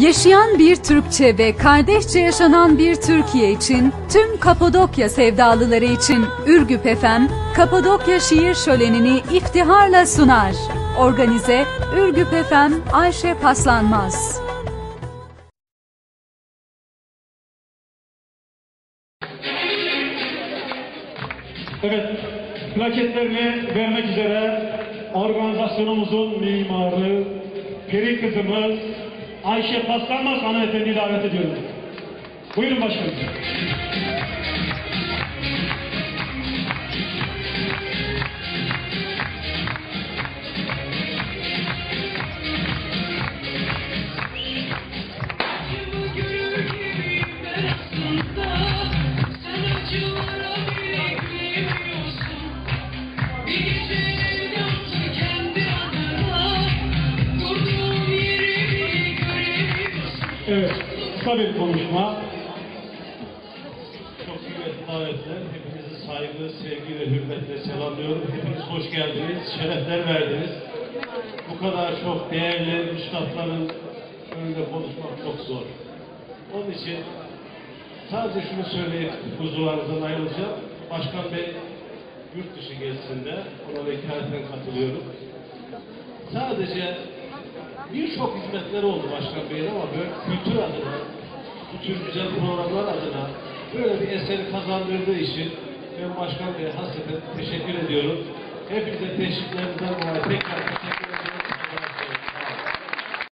Yaşayan bir Türkçe ve kardeşçe yaşanan bir Türkiye için tüm Kapadokya sevdalıları için Ürgüp FM, Kapadokya Şiir Şöleni'ni iftiharla sunar. Organize Ürgüp FM Ayşe Paslanmaz. Evet, plaketlerini vermek üzere organizasyonumuzun mimarı, peri kızımız Ayşe Paslanmaz hanımefendiyi davet ediyorum. Buyurun başkanım. Evet, kısa bir konuşma. Çok kıymetli davetler. Hepinizi saygı, sevgi ve hürmetle selamlıyorum. Hepiniz hoş geldiniz, şerefler verdiniz. Bu kadar çok değerli üstadların önünde konuşmak çok zor. Onun için sadece şunu söyleyip huzurlarınızdan ayrılacağım. Başkan Bey yurt dışı gezisinde ona vekaleten katılıyorum. Sadece birçok hizmetler oldu Başkan Bey'in ama böyle kültür adına, bu güzel programlar adına böyle bir eseri kazandırdığı için ben Başkan Bey'e hasreten teşekkür ediyorum. Hepinize teşviklerinizden dolayı tekrar